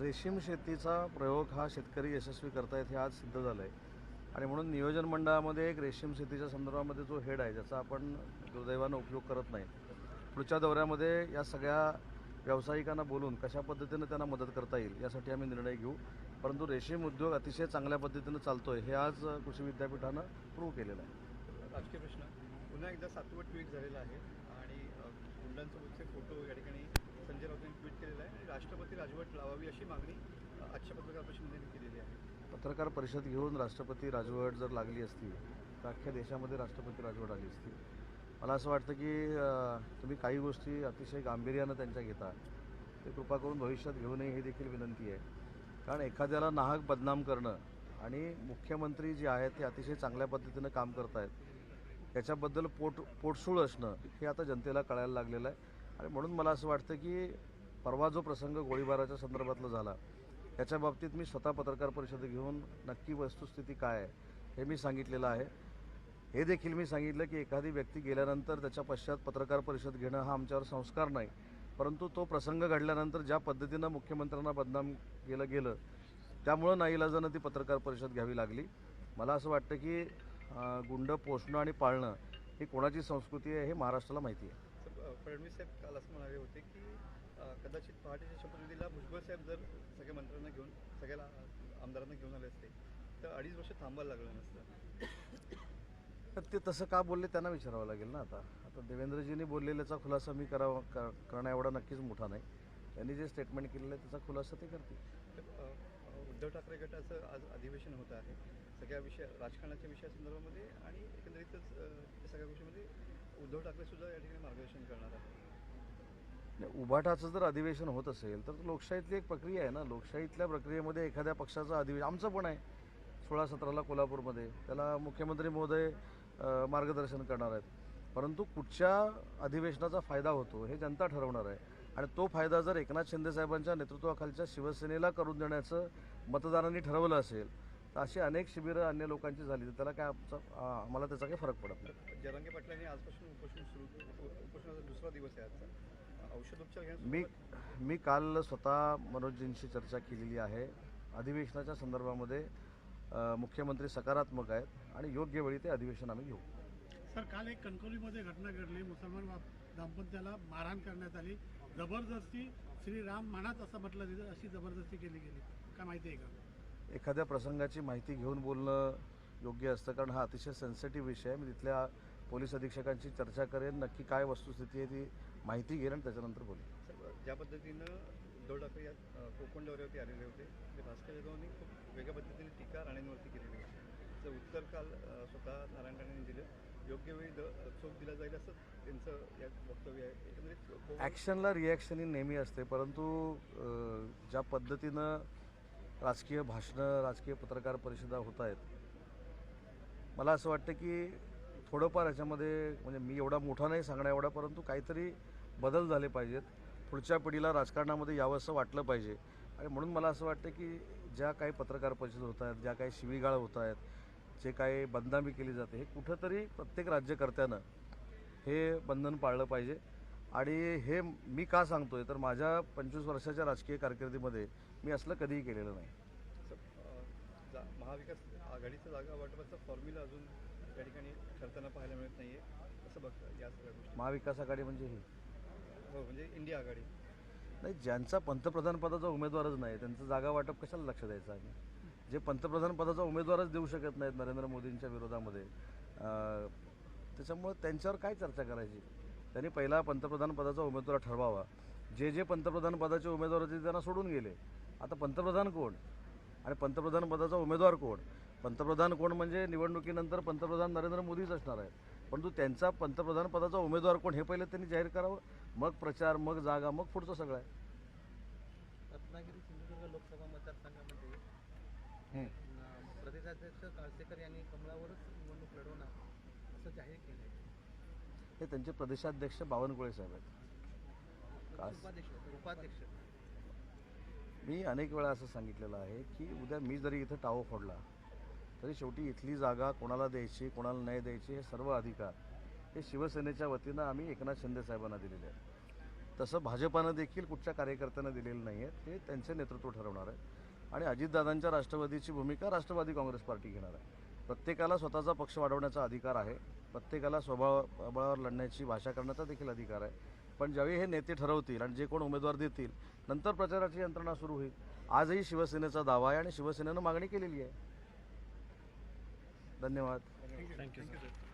रेशीम शेतीचा प्रयोग हा शेतकरी यशस्वी करतायत हे आज सिद्ध झालं आहे आणि म्हणून नियोजन मंडळामध्ये एक रेशीम शेतीच्या संदर्भामध्ये जो हेड आहे ज्याचा आपण दुर्दैवानं उपयोग करत नाही पुढच्या दौऱ्यामध्ये या सगळ्या व्यावसायिकांना बोलून कशा पद्धतीनं त्यांना मदत करता येईल यासाठी आम्ही निर्णय घेऊ. परंतु रेशीम उद्योग अतिशय चांगल्या पद्धतीनं चालतो आहे हे आज कृषी विद्यापीठानं प्रूव्ह केलेलं आहे. राजकीय प्रश्न. पुन्हा एकदा सातवं ट्विट झालेलं आहे आणि अ, गुंडांसोबतचे फोटो या ठिकाणी संजय राऊतांनी ट्विट केलेला आहे आणि राष्ट्रपती राजवट लावावी अशी मागणी आजच्या पत्रकार परिषदेने केलेली आहे. पत्रकार परिषद घेऊन राष्ट्रपती राजवट जर लागली असती तर अख्ख्या देशामध्ये राष्ट्रपती राजवट आली असती. मला असं वाटतं की तुम्ही काही गोष्टी अतिशय गांभीर्यानं त्यांच्या घेता. ते कृपा करून भविष्यात घेऊ नये ही देखील विनंती आहे. कारण एखाद्याला नाहक बदनाम करणं आणि मुख्यमंत्री जे आहेत ते अतिशय चांगल्या पद्धतीनं काम करत आहेत याच्याबद्दल पोट पोटसूळ असणं हे आता जनतेला कळायला लागलेलं आहे. आणि म्हणून मला असं वाटतं की परवा जो प्रसंग गोळीबाराच्या संदर्भातला झाला याच्या बाबतीत मी स्वतः पत्रकार परिषद घेऊन नक्की वस्तुस्थिती काय आहे हे मी सांगितलेलं आहे. हे देखील मी सांगितलं की एखादी व्यक्ती गेल्यानंतर त्याच्या पश्चात पत्रकार परिषद घेणं हा आमच्यावर संस्कार नाही परंतु तो प्रसंग घडल्यानंतर ज्या पद्धतीनं मुख्यमंत्र्यांना बदनाम केलं गेलं त्यामुळं नाईलाजानं ती पत्रकार परिषद घ्यावी लागली. मला असं वाटतं की गुंड पोसणं आणि पाळणं ही कोणाची संस्कृती आहे हे महाराष्ट्राला माहिती आहे. फडणवीस साहेब काल असं म्हणाले होते की कदाचित पहाटेच्या शपथविधीला भुजबळ साहेब जर सगळ्या मंत्र्यांना घेऊन सगळ्या आमदारांना घेऊन आले असते तर अडीच वर्ष थांबायला लागलं नसतं. तर ते तसं का बोलले त्यांना विचारावं लागेल ना आता. आता देवेंद्रजींनी बोललेल्याचा खुलासा मी करावा कर- करणं एवढा नक्कीच मोठा नाही. त्यांनी जे स्टेटमेंट केलेलं आहे त्याचा खुलासा ते करतील. उद्धव ठाकरे गटाचं आज अधिवेशन होतं आहे. सगळ्या विषय राजकारणाच्या विषयासंदर्भामध्ये आणि एकंदरीतच या सगळ्या गोष्टीमध्ये उद्धव ठाकरे सुद्धा या ठिकाणी मार्गदर्शन करणार आहे उभाटाचं जर अधिवेशन होत असेल तर लोकशाहीतली एक प्रक्रिया आहे ना. लोकशाहीतल्या प्रक्रियेमध्ये एखाद्या पक्षाचं अधिवेशन आमचं पण आहे सोळा सतराला कोल्हापूरमध्ये. त्याला मुख्यमंत्री महोदय मार्गदर्शन करणार आहेत. परंतु कुठच्या अधिवेशनाचा फायदा होतो हे जनता ठरवणार आहे. आणि तो फायदा जर एकनाथ शिंदे साहेबांच्या नेतृत्वाखालच्या शिवसेनेला करून देण्याचं मतदारांनी ठरवलं असेल तर अशी अनेक शिबिरं अन्य लोकांची झाली तर त्याला काय आमचा मला त्याचा काही फरक पडत नाही. जरांगे पाटलांनी आजपासून उपोषण सुरू उपोषणाचा दुसरा दिवस आहे आजचा. औषधोपचार मी मी काल स्वतः मनोजजींशी चर्चा केलेली आहे. अधिवेशनाच्या संदर्भामध्ये मुख्यमंत्री सकारात्मक आहेत आणि योग्य वेळी ते अधिवेशन आम्ही घेऊ. सर काल एक कणकवलीमध्ये घटना घडली. मुसलमान दाम्पत्याला मारहाण करण्यात आली. जबरदस्ती श्रीराम म्हणत असं म्हटलं गेलं अशी जबरदस्ती केली गेली. काय माहिती आहे का? एखाद्या प्रसंगाची माहिती घेऊन बोलणं योग्य असतं कारण हा अतिशय सेन्सिटिव्ह विषय आहे. मी तिथल्या पोलीस अधीक्षकांची चर्चा करेन. नक्की काय वस्तुस्थिती आहे ती माहिती घेईन आणि त्याच्यानंतर बोलेन ज्या पद्धतीनं उद्धव ठाकरे या कोकण दौऱ्यावरती आलेले होते ते भास्कर जाधवांनी खूप वेगळ्या पद्धतीने टीका राणेंवरती केलेली होती. त्याचं उत्तर काल स्वतः नारायण राणेंनी दिलं. योग्य वेळी द चोख दिला जाईल असं त्यांचं या वक्तव्य आहे. एकंदरीत ॲक्शनला रिॲक्शन ही नेहमी असते परंतु ज्या पद्धतीनं राजकीय भाषणं राजकीय पत्रकार परिषदा होत आहेत मला असं वाटतं की थोडंफार याच्यामध्ये म्हणजे मी एवढा मोठा नाही सांगणार एवढा परंतु काहीतरी बदल झाले पाहिजेत. पुढच्या पिढीला राजकारणामध्ये यावंसं वाटलं पाहिजे. आणि म्हणून मला असं वाटतं की ज्या काही पत्रकार परिषद होत आहेत ज्या काही शिवीगाळ होत आहेत जे काही बदनामी केली जाते हे कुठंतरी प्रत्येक राज्यकर्त्यानं हे बंधन पाळलं पाहिजे. आणि हे मी का सांगतोय तर माझ्या पंचवीस वर्षाच्या राजकीय कारकिर्दीमध्ये मी असलं कधीही केलेलं नाही. महाविकास आघाडीचं जागा वाटपाचा फॉर्म्युला अजून ठरताना पाहायला मिळत नाहीये. कसं बघता या सगळ्या गोष्टी. महाविकास आघाडी म्हणजे ही. हो म्हणजे इंडिया आघाडी. नाही ज्यांचा पंतप्रधान पदाचा उमेदवारच नाही त्यांचं जागा वाटप कशाला लक्ष द्यायचं आम्ही? जे पंतप्रधान पदाचा उमेदवारच देऊ शकत नाहीत नरेंद्र मोदींच्या विरोधामध्ये त्याच्यामुळं त्यांच्यावर काय चर्चा करायची? त्यांनी पहिला पंतप्रधान पदाचा उमेदवार ठरवावा. जे जे पंतप्रधान पदाचे उमेदवार होते त्यांना सोडून गेले. आता पंतप्रधान कोण? आणि पंतप्रधान पदाचा उमेदवार कोण? पंतप्रधान कोण म्हणजे निवडणुकीनंतर पंतप्रधान नरेंद्र मोदीच असणार आहेत. परंतु त्यांचा पंतप्रधान पदाचा उमेदवार कोण हे पहिले त्यांनी जाहीर करावं. मग प्रचार मग जागा मग पुढचं सगळं आहे. रत्नागिरी सिंधुदुर्ग लोकसभा मतदारसंघामध्ये हं. अं, प्रदेशाध्यक्ष काळसेकर यांनी कमळावरच निवडणूक लढवणार असं जाहीर केलं आहे हे त्यांचे प्रदेशाध्यक्ष बावनकुळे साहेब आहेत. कास- उपाध्यक्ष उपाध्यक्ष. मी अनेक वेळा असं सांगितलेलं आहे की उद्या मी जरी इथं टावो फोडला तरी शेवटी इथली जागा कोणाला द्यायची कोणाला नाही द्यायची हे सर्व अधिकार हे शिवसेनेच्या वतीनं आम्ही एकनाथ शिंदे साहेबांना दिलेले आहेत. तसं भाजपानं देखील कुठच्या कार्यकर्त्यांना दिलेलं नाही आहे ते त्यांचे नेतृत्व ठरवणार आहे आणि अजितदादांच्या राष्ट्रवादीची भूमिका राष्ट्रवादी काँग्रेस पार्टी घेणार आहे. प्रत्येकाला स्वतःचा पक्ष वाढवण्याचा अधिकार आहे. प्रत्येकाला स्वबळावर लढण्याची भाषा करण्याचा देखील अधिकार आहे. पण ज्यावेळी हे नेते ठरवतील आणि जे कोण उमेदवार देतील नंतर प्रचाराची यंत्रणा सुरू होईल. आजही शिवसेनेचा दावा आहे आणि शिवसेनेनं मागणी केलेली आहे. धन्यवाद. Thank you sir